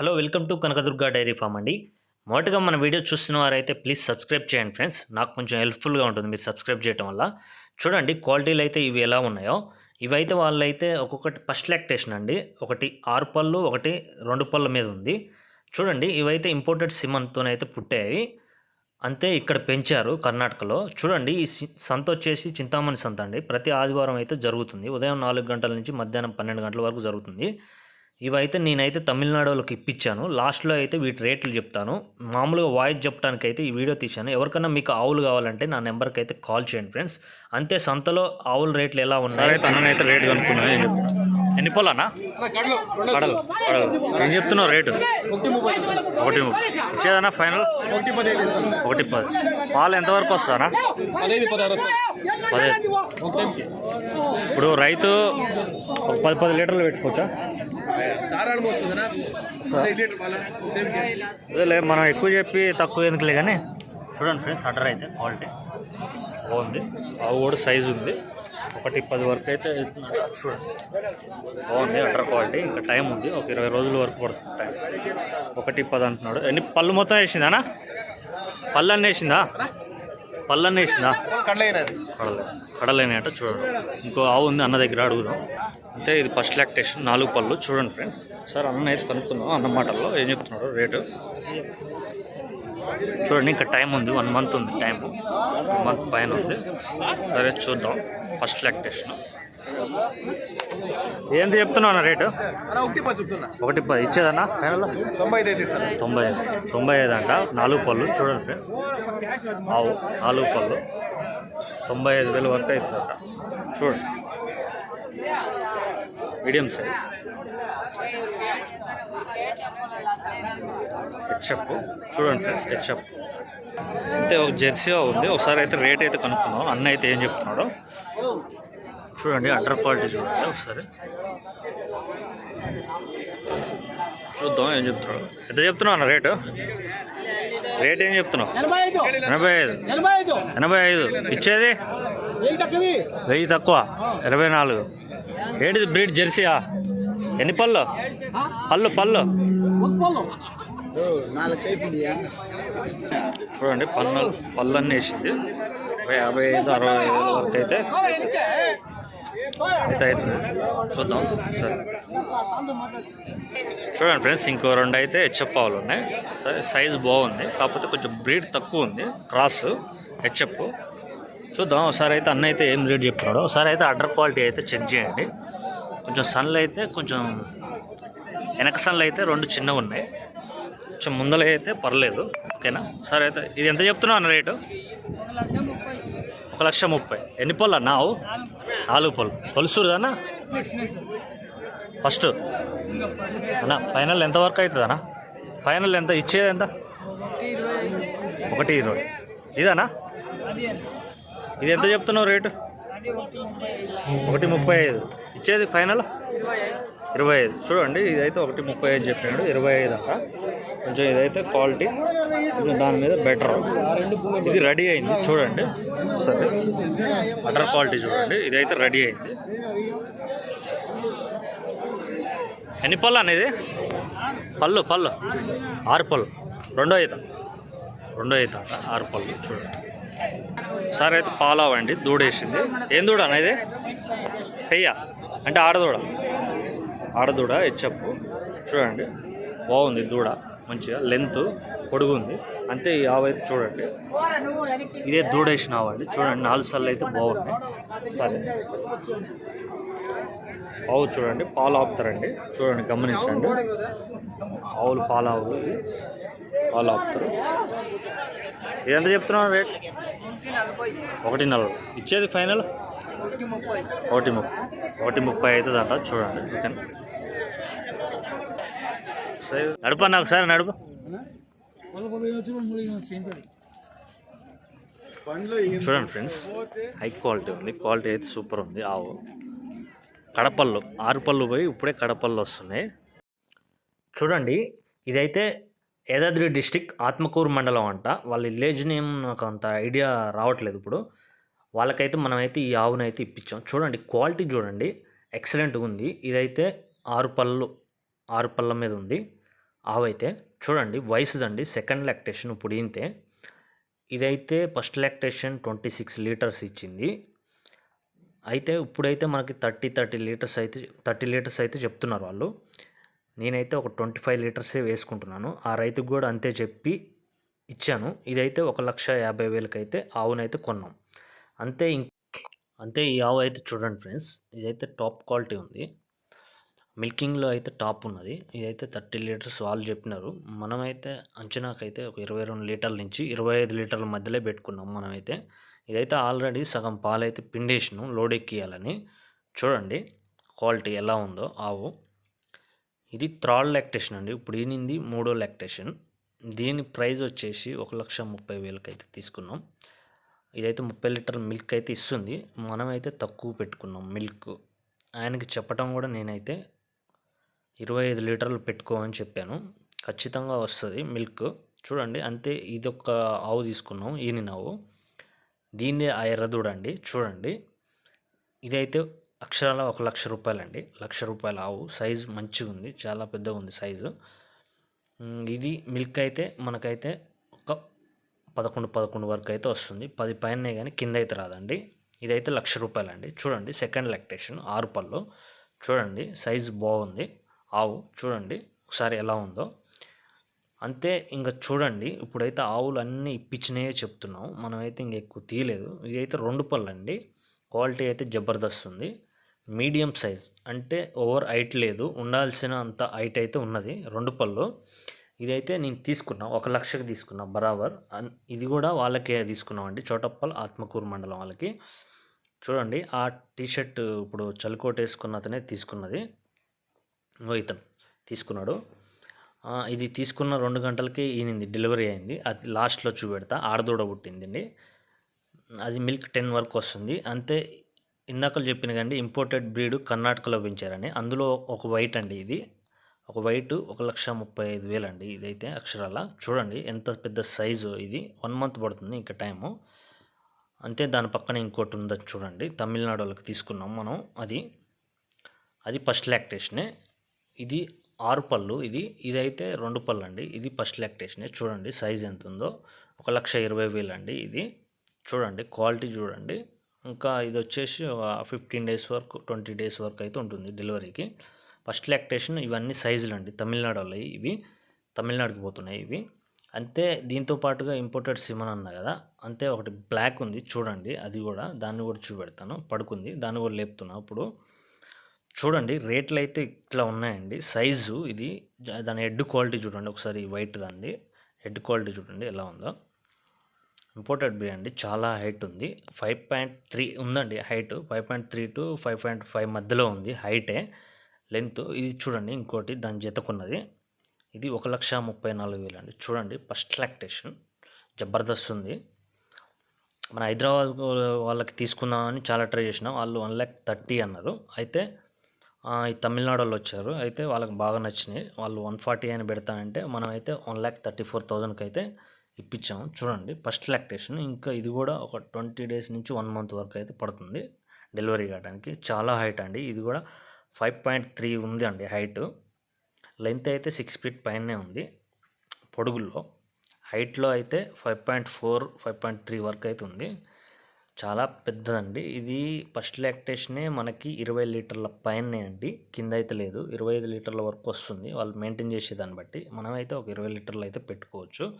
Hello welcome to Kanakadurga dairy farm అండి. మొదటగా మన వీడియో చూస్తున్న వారైతే ప్లీజ్ సబ్స్క్రైబ్ చేయండి ఫ్రెండ్స్. నాకు కొంచెం హెల్ప్ఫుల్గా ఉంటుంది మీరు సబ్స్క్రైబ్ చేయడం వల్ల. చూడండి క్వాలిటీలు అయితే ఇవి ఎలా ఉన్నాయో. ఇవైతే వాళ్ళైతే ఒక్కొక్కటి ఫస్ట్ లాక్టేషన్ అండి. ఒకటి ఆరు పళ్ళు ఒకటి రెండు పళ్ళ మీద ఉంది. చూడండి ఇవైతే ఇంపోర్టెడ్ సిమంతోనైతే పుట్టాయి. అంతే ఇక్కడ పెంచారు కర్ణాటకలో. చూడండి ఈ సి- సంత వచ్చేసి చింతామణి సంత అండి. ప్రతి ఆదివారం అయితే జరుగుతుంది. ఉదయం నాలుగు గంటల నుంచి మధ్యాహ్నం పన్నెండు గంటల వరకు జరుగుతుంది. ఇవైతే నేనైతే తమిళనాడు వాళ్ళకి ఇప్పించాను. లాస్ట్లో అయితే వీటి రేట్లు చెప్తాను. మామూలుగా వాయిస్ చెప్పడానికి అయితే ఈ వీడియో తీశాను. ఎవరికైనా మీకు ఆవులు కావాలంటే నా నెంబర్కి అయితే కాల్ చేయండి ఫ్రెండ్స్. అంతే సంతలో ఆవుల రేట్లు ఎలా ఉన్నాయి? తననైతే రేట్ కనుక్కున్నాను ఎన్ని పొలానా? కడలు కడలు ఏం చెప్తున్నావు రేటు? ఒకటి ముప్పై. ఫైనల్? ఒకటి పది. పాలు ఎంతవరకు వస్తారా పదే ఇప్పుడు రైతు పది పది లీటర్లు పెట్టుకోవచ్చా? లే మనం ఎక్కువ చెప్పి తక్కువ ఎందుకులే కానీ చూడండి ఫ్రెండ్స్ అడ్డర్ అయితే క్వాలిటీ. బాగుంది. అవి కూడా సైజు ఉంది. ఒకటి పది వరకు అయితే చూడండి. బాగుంది అడ్డర్ క్వాలిటీ. ఇంకా టైం ఉంది. ఒక ఇరవై రోజుల వరకు పడుతుంది టైం ఒకటి పది అంటున్నాడు. ఎన్ని పళ్ళు మొత్తం వేసిందానా? పళ్ళు అన్నీ వేసిందా? పళ్ళు అన్నీ వేసిందా కడలైనది కడలే కడలేని అంటే చూడండి. ఇంకో ఆవు ఉంది అన్న దగ్గర అడుగుదాం. అంతే ఇది ఫస్ట్ లాక్టేషన్ నాలుగు పళ్ళు. చూడండి ఫ్రెండ్స్. సార్ అన్న అయితే కనుక్కుందాం అన్న మాటల్లో ఏం చెప్తున్నాడు రేటు. చూడండి ఇంకా టైం ఉంది. వన్ మంత్ ఉంది టైం. వన్ మంత్ పైన ఉంది. సరే చూద్దాం. First lactation. ఏంటి చెప్తున్నావు అన్న రేటు? ఒకటి పది చెప్తున్నా. ఒకటి పది ఇచ్చేదన్నా? ఫైనల్? తొంభై ఐదు సార్. తొంభై ఐదు. తొంభై ఐదు అంట. నాలుగు పళ్ళు. చూడండి ఫ్రెండ్స్ ఆవు నాలుగు పళ్ళు. తొంభై ఐదు వేల వరకు అవుతుందట చూడండి. మీడియం సైజ్ హెచ్ఎప్ చూడండి ఫ్రెండ్స్ హెచ్ఎప్ అంతే ఒక జెర్సీ ఉంది. ఒకసారి అయితే రేట్ అయితే కనుక్కున్నాం అన్న అయితే ఏం చెప్తున్నాడో. చూడండి అండర్ క్వాలిటీ చూడండి. ఒకసారి. చూద్దాం ఏం చెప్తున్నాడు. ఎంత చెప్తున్నావు అన్న రేటు? రేట్ ఏం చెప్తున్నావు? ఎనభై ఐదు. ఎనభై ఐదు. ఇచ్చేది? వెయ్యి తక్కువ. ఇరవై నాలుగు. ఏంటిది బ్రీడ్ జెర్సీయా? ఎన్ని పళ్ళు? పళ్ళు పళ్ళు. ఒక పళ్ళు. నాలుగు టైపు చూడండి పన్ను పళ్ళన్నీ వేసింది. యాభై ఐదు అరవై ఐదు వరకు అయితే. అయితే అవుతుంది. చూద్దాం సరే. చూడండి ఫ్రెండ్స్ ఇంకో రెండు అయితే హెచ్ఎఫ్ ఉన్నాయి. సరే సైజ్ బాగుంది. కాకపోతే కొంచెం బ్రీడ్ తక్కువ ఉంది. Cross HF. చూద్దాం ఒకసారి అయితే అన్న అయితే ఏం రేట్ చెప్తున్నాడు. ఒకసారి అయితే అడ్డర్ క్వాలిటీ అయితే చెక్ చేయండి. కొంచెం సన్లు అయితే కొంచెం వెనక సన్లు అయితే రెండు చిన్నవి ఉన్నాయి. కొంచెం ముందల అయితే పర్లేదు. ఓకేనా? సరే అయితే ఇది ఎంత చెప్తున్నావు అన్న రేటు? ఒక లక్ష ముప్పై. ఎన్ని పళ్ళు అన్నావు? ఆలు నాలుగు పళ్ళు పొలుసురుదన్నా? ఫస్ట్. అన్న ఫైనల్ ఎంత వరకు అవుతుంది అన్న ఫైనల్ ఎంత? ఇచ్చేది ఎంత? ఒకటి ఇరవై. ఇదనా ఇది ఎంత చెప్తున్నావు రేటు? ఒకటి ముప్పై ఐదు. ఇచ్చేది ఫైనల్? ఇరవై ఐదు. చూడండి ఇదైతే ఒకటి ముప్పై ఐదు చెప్పాడు ఇరవై ఐదు అంట. కొంచెం ఇదైతే క్వాలిటీ. దాని మీద బెటర్ ఇది రెడీ అయింది. చూడండి. సరే. బటర్ క్వాలిటీ చూడండి. ఇదైతే రెడీ అయింది. ఎన్ని పళ్ళు అనేది పళ్ళు పళ్ళు. ఆరు పళ్ళు. రెండో ఈత. రెండో ఈత. ఆరు పళ్ళు. చూడండి. సరే అయితే పాలవండి దూడేసింది ఏం దూడ అనేది పెయ్య. అంటే ఆడదూడ. ఆడదూడ హెచ్చప్పు చూడండి. బాగుంది దూడ. మంచిగా లెంత్ పొడుగు ఉంది అంతే ఈ ఆవు అయితే చూడండి. ఇదే దూడేసిన ఆవు అండి. చూడండి నాలుగు సార్లు అయితే బాగున్నాయి. సరే. ఆవు చూడండి పాలు ఆపుతారండి. చూడండి గమనించండి. ఆవులు పాలు ఆవులు పాలు ఆపుతారు. ఇది ఎంత చెప్తున్నావు రేట్? ఒకటి నలభై. ఇచ్చేది ఫైనల్? ఒకటి ముప్పై. ఒకటి ముప్పై. అవుతుంది చూడండి. ఓకేనా? సరే. నడుపన్నా ఒకసారి నడుపు. చూడండి ఫ్రెండ్స్ హై క్వాలిటీ ఉంది. క్వాలిటీ అయితే సూపర్ ఉంది. ఆవు. కడపళ్ళు ఆరు పళ్ళు పోయి ఇప్పుడే కడపళ్ళు వస్తున్నాయి. చూడండి ఇదైతే యాదాద్రి డిస్టిక్ ఆత్మకూరు మండలం అంట. వాళ్ళ విలేజ్ నేమ్ నాకు అంత ఐడియా రావట్లేదు ఇప్పుడు. వాళ్ళకైతే మనమైతే ఈ ఆవునైతే ఇప్పించాం. చూడండి క్వాలిటీ చూడండి. ఎక్సలెంట్గా ఉంది. ఇదైతే ఆరు పళ్ళు ఆరు పళ్ళ మీద ఉంది. ఆవైతే చూడండి వయసుదండి సెకండ్ లాక్టేషన్ ఇప్పుడు ఇంతే ఇదైతే first lactation twenty six liters ఇచ్చింది. అయితే ఇప్పుడైతే మనకి థర్టీ థర్టీ లీటర్స్ అయితే థర్టీ లీటర్స్ అయితే చెప్తున్నారు వాళ్ళు. నేనైతే ఒక ట్వంటీ ఫైవ్ లీటర్సే వేసుకుంటున్నాను. ఆ రైతుకు కూడా అంతే చెప్పి ఇచ్చాను. ఇదైతే ఒక లక్ష యాభై వేలకైతే ఆవునైతే కొన్నాం. అంతే ఇం అంతే ఈ ఆవు అయితే చూడండి ఫ్రెండ్స్ ఇదైతే టాప్ క్వాలిటీ ఉంది. మిల్కింగ్లో అయితే టాప్ ఉన్నది. ఇదైతే థర్టీ లీటర్స్ వాళ్ళు చెప్పినారు. మనమైతే అంచనాకైతే ఒక ఇరవై రెండు లీటర్ల నుంచి ఇరవై ఐదు లీటర్ల మధ్యలో పెట్టుకున్నాం మనమైతే. ఇదైతే ఆల్రెడీ సగం పాలైతే పిండేసిను లోడ్ ఎక్కియాలని చూడండి క్వాలిటీ ఎలా ఉందో ఆవు. ఇది థ్రాల్ లాక్టేషన్ అండి. ఇప్పుడు ఈనింది మూడో లాక్టేషన్. దీని ప్రైస్ వచ్చేసి ఒక లక్ష ముప్పై వేలకి అయితే తీసుకున్నాం. ఇదైతే ముప్పై లీటర్ మిల్క్ అయితే ఇస్తుంది. మనమైతే తక్కువ పెట్టుకున్నాం మిల్క్. ఆయనకి చెప్పడం కూడా నేనైతే ఇరవై ఐదు లీటర్లు పెట్టుకో అని చెప్పాను. ఖచ్చితంగా వస్తుంది మిల్క్. చూడండి అంతే ఇది ఒక ఆవు తీసుకున్నాం ఈయన ఆవు. దీన్ని ఆ ఎర్రదూడ అండి. చూడండి ఇదైతే అక్షరాల ఒక లక్ష రూపాయలండి. లక్ష రూపాయల ఆవు. సైజు మంచిగా ఉంది చాలా పెద్దగా ఉంది సైజు ఇది మిల్క్ అయితే మనకైతే ఒక పదకొండు పదకొండు వరకు అయితే వస్తుంది. పది పైన కానీ కింద అయితే రాదండి. ఇదైతే లక్ష రూపాయలండి. చూడండి సెకండ్ లాక్టేషన్ ఆరు పళ్ళు. చూడండి సైజు బాగుంది. ఆవు చూడండి ఒకసారి ఎలా ఉందో. అంతే ఇంకా చూడండి ఇప్పుడైతే ఆవులు అన్నీ ఇప్పించినాయే చెప్తున్నాం. మనమైతే ఇంక ఎక్కువ తీయలేదు. ఇదైతే రెండు పళ్ళు అండి క్వాలిటీ అయితే జబర్దస్త్ ఉంది మీడియం సైజ్ అంటే ఓవర్ హైట్ లేదు. ఉండాల్సిన అంత హైట్ అయితే ఉన్నది. రెండు పళ్ళు. ఇదైతే నేను తీసుకున్నా ఒక లక్షకి తీసుకున్నా బరాబర్. ఇది కూడా వాళ్ళకే తీసుకున్నాం అండి చోటప్పల్ ఆత్మకూరు మండలం వాళ్ళకి. చూడండి ఆ టీషర్ట్ ఇప్పుడు చలికోట వేసుకున్న అతనే తీసుకున్నది. ఇతను తీసుకున్నాడు. ఇది తీసుకున్న రెండు గంటలకి ఈయనది డెలివరీ అయింది. అది లాస్ట్లో చూపెడతా ఆడదూడ పుట్టిందండి. అది మిల్క్ టెన్ వరకు వస్తుంది. అంతే ఇందాకలు చెప్పిన కండి ఇంపోర్టెడ్ బ్రీడ్ కర్ణాటకలో పెంచారని. అందులో ఒక వైట్ అండి ఇది. ఒక వైట్ ఒక లక్ష ముప్పై ఐదు వేలు అండి ఇదైతే అక్షరాల. చూడండి ఎంత పెద్ద సైజు ఇది. వన్ మంత్ పడుతుంది ఇంకా టైము. అంతే దాని పక్కన ఇంకోటి ఉందని చూడండి. తమిళనాడు వాళ్ళకి తీసుకున్నాం మనం. అది అది ఫస్ట్ లాక్టేషనే. ఇది ఆరు పళ్ళు. ఇది ఇదైతే రెండు పళ్ళు అండి ఇది ఫస్ట్ లాక్టేషనే. చూడండి సైజ్ ఎంత ఉందో ఒక లక్ష ఇరవై వేలు అండి ఇది. చూడండి క్వాలిటీ చూడండి. ఇంకా ఇది వచ్చేసి ఫిఫ్టీన్ డేస్ వరకు ట్వంటీ డేస్ వరకు అయితే ఉంటుంది డెలివరీకి. ఫస్ట్ లాక్టేషన్ ఇవన్నీ సైజులు అండి తమిళనాడు వాళ్ళవి ఇవి తమిళనాడుకి పోతున్నాయి ఇవి. అంతే దీంతో పాటుగా ఇంపోర్టెడ్ సిమన్ అన్నా కదా. అంతే ఒకటి బ్లాక్ ఉంది. చూడండి అది కూడా. దాన్ని కూడా చూపెడతాను. పడుకుంది. దాన్ని కూడా లేపుతున్నా అప్పుడు చూడండి రేట్లు అయితే ఇట్లా ఉన్నాయండి. సైజు ఇది దాని హెడ్ క్వాలిటీ చూడండి ఒకసారి వైట్ దాన్ని హెడ్ క్వాలిటీ చూడండి ఎలా ఉందో. ఇంపోర్టెడ్ బ్రీ అండి చాలా హైట్ ఉంది. ఫైవ్ పాయింట్ త్రీ ఉందండి height. Five point three to five point five మధ్యలో ఉంది హైటే. లెంత్ ఇది చూడండి ఇంకోటి దాని జతకున్నది. ఇది ఒక లక్ష ముప్పై నాలుగు వేలు అండి. చూడండి ఫస్ట్ లాక్టేషన్. జబర్దస్త్ ఉంది. మన హైదరాబాద్ వాళ్ళకి తీసుకుందామని చాలా ట్రై చేసినాం. వాళ్ళు వన్ ల్యాక్ థర్టీ అన్నారు. అయితే ఈ తమిళనాడు వాళ్ళు వచ్చారు. అయితే వాళ్ళకి బాగా నచ్చినాయి. వాళ్ళు వన్ ఫార్టీ అని పెడతానంటే మనం అయితే వన్ ల్యాక్ థర్టీ ఫోర్ థౌజండ్కి అయితే ఇప్పించాము చూడండి ఫస్ట్ లాక్టేషన్. ఇంకా ఇది కూడా ఒక ట్వంటీ డేస్ నుంచి వన్ మంత్ వరకు అయితే పడుతుంది డెలివరీ కావడానికి. చాలా హైట్ అండి. ఇది కూడా ఫైవ్ పాయింట్ త్రీ ఉంది అండి హైట్. లెంత్ అయితే సిక్స్ ఫీట్ పైనే ఉంది పొడుగుల్లో హైట్లో అయితే five point four five point three వరకు అయితే ఉంది. చాలా పెద్దదండి. ఇది ఫస్ట్ లాక్టేషనే మనకి ఇరవై లీటర్ల పైనే అండి. కింద అయితే లేదు. ఇరవై ఐదు లీటర్ల వరకు వస్తుంది. వాళ్ళు మెయింటైన్ చేసేదాన్ని బట్టి మనమైతే ఒక ఇరవై లీటర్లు అయితే పెట్టుకోవచ్చు.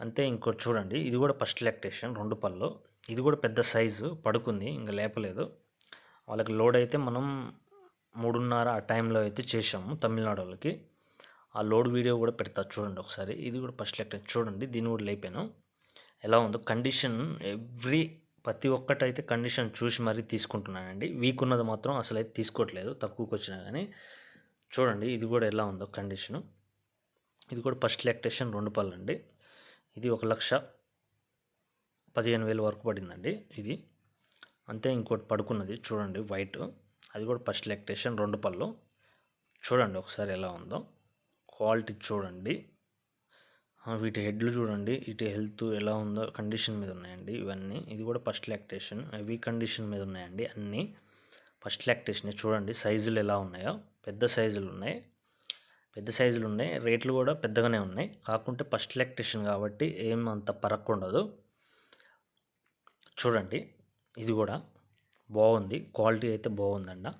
అంతే ఇంకోటి చూడండి. ఇది కూడా ఫస్ట్ లాక్టేషన్ రెండు పళ్ళు. ఇది కూడా పెద్ద సైజు. పడుకుంది. ఇంకా లేపలేదు. వాళ్ళకి లోడ్ అయితే మనం మూడున్నర ఆ టైంలో అయితే చేసాము తమిళనాడు వాళ్ళకి. ఆ లోడ్ వీడియో కూడా పెడతా చూడండి ఒకసారి. ఇది కూడా ఫస్ట్ లెక్క చూడండి. దీన్ని కూడా లేపాను. ఎలా ఉందో. కండిషన్ ఎవ్రీ ప్రతి ఒక్కటైతే కండిషన్ చూసి మరీ తీసుకుంటున్నానండి. వీక్ ఉన్నది మాత్రం అసలు అయితే తీసుకోవట్లేదు తక్కువకి వచ్చినా కానీ చూడండి ఇది కూడా ఎలా ఉందో కండిషను. ఇది కూడా ఫస్ట్ లాక్టేషన్ రెండు పళ్ళు అండి ఇది ఒక లక్ష పదిహేను వేలు వరకు పడిందండి ఇది. అంతే ఇంకోటి పడుకున్నది చూడండి వైట్. అది కూడా ఫస్ట్ లాక్టేషన్ రెండు పళ్ళు. చూడండి ఒకసారి ఎలా ఉందో. క్వాలిటీ చూడండి. వీటి హెడ్లు చూడండి. ఇటు హెల్త్ ఎలా ఉందో కండిషన్ మీద ఉన్నాయండి ఇవన్నీ. ఇది కూడా ఫస్ట్ లాక్టేషన్. హెవీ కండిషన్ మీద ఉన్నాయండి అన్నీ. ఫస్ట్ లాక్టేషన్ చూడండి. సైజులు ఎలా ఉన్నాయో. పెద్ద సైజులు ఉన్నాయి. పెద్ద సైజులు ఉన్నాయి. రేట్లు కూడా పెద్దగానే ఉన్నాయి. కాకుంటే ఫస్ట్ లాక్టేషన్ కాబట్టి ఏం అంత పరక్కుండదు. చూడండి. ఇది కూడా బాగుంది. క్వాలిటీ అయితే బాగుందండ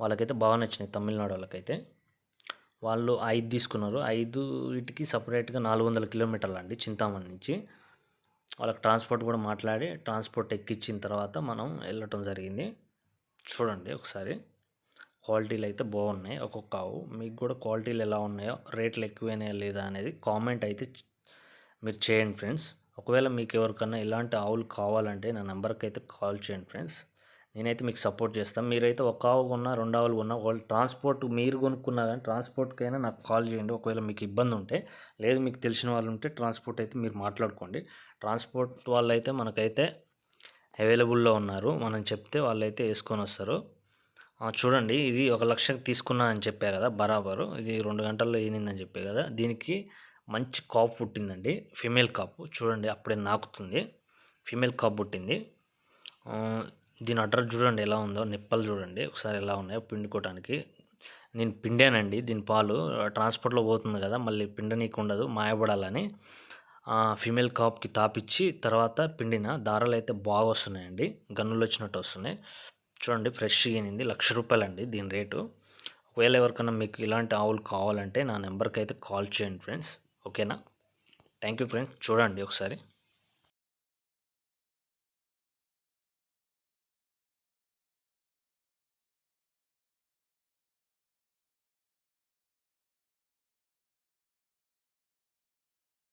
వాళ్ళకైతే బాగా నచ్చినాయి. తమిళనాడు వాళ్ళకైతే. వాళ్ళు ఐదు తీసుకున్నారు. ఐదు వీటికి సపరేట్గా నాలుగు వందల కిలోమీటర్లు అండి చింతామణి నుంచి. వాళ్ళకి ట్రాన్స్పోర్ట్ కూడా మాట్లాడి ట్రాన్స్పోర్ట్ ఎక్కించిన తర్వాత మనం వెళ్ళటం జరిగింది. చూడండి ఒకసారి. క్వాలిటీలు అయితే బాగున్నాయి. ఒక్కొక్క ఆవు. మీకు కూడా క్వాలిటీలు ఎలా ఉన్నాయో రేట్లు ఎక్కువైనాయా లేదా అనేది కామెంట్ అయితే మీరు చేయండి ఫ్రెండ్స్. ఒకవేళ మీకు ఎవరికన్నా ఇలాంటి ఆవులు కావాలంటే నా నెంబర్కి అయితే కాల్ చేయండి ఫ్రెండ్స్. నేనైతే మీకు సపోర్ట్ చేస్తాను. మీరైతే ఒక ఆవు కొన్నా రెండు ఆవులు కొన్నా వాళ్ళు ట్రాన్స్పోర్ట్ మీరు కొనుక్కున్నా కానీ ట్రాన్స్పోర్ట్కైనా నాకు కాల్ చేయండి. ఒకవేళ మీకు ఇబ్బంది ఉంటే లేదు మీకు తెలిసిన వాళ్ళు ఉంటే ట్రాన్స్పోర్ట్ అయితే మీరు మాట్లాడుకోండి. ట్రాన్స్పోర్ట్ వాళ్ళు అయితే మనకైతే అవైలబుల్లో ఉన్నారు. మనం చెప్తే వాళ్ళైతే వేసుకొని వస్తారు. చూడండి ఇది ఒక లక్షకి తీసుకున్నా అని చెప్పా కదా బరాబరు. ఇది రెండు గంటల్లో ఏనిందని చెప్పే కదా దీనికి మంచి కాపు పుట్టిందండి. ఫీమేల్ కాపు. చూడండి అప్పుడే నాకుతుంది. ఫీమేల్ కాపు పుట్టింది. దీని అడ్రస్ చూడండి ఎలా ఉందో నిప్పలు చూడండి. ఒకసారి ఎలా ఉన్నాయో పిండుకోవడానికి నేను పిండానండి దీని పాలు. ట్రాన్స్పోర్ట్లో పోతుంది కదా మళ్ళీ పిండనీకి ఉండదు మాయపడాలని ఫీమేల్ కాప్కి తాపిచ్చి తర్వాత పిండిన దారాలు అయితే బాగా వస్తున్నాయండి. గన్నులు వచ్చినట్టు వస్తున్నాయి. చూడండి ఫ్రెష్ ఈనింది లక్ష రూపాయలండి దీని రేటు. ఒకవేళ ఎవరికైనా మీకు ఇలాంటి ఆవులు కావాలంటే నా నెంబర్కి అయితే కాల్ చేయండి ఫ్రెండ్స్. ఓకేనా? Thank you friends. చూడండి ఒకసారి.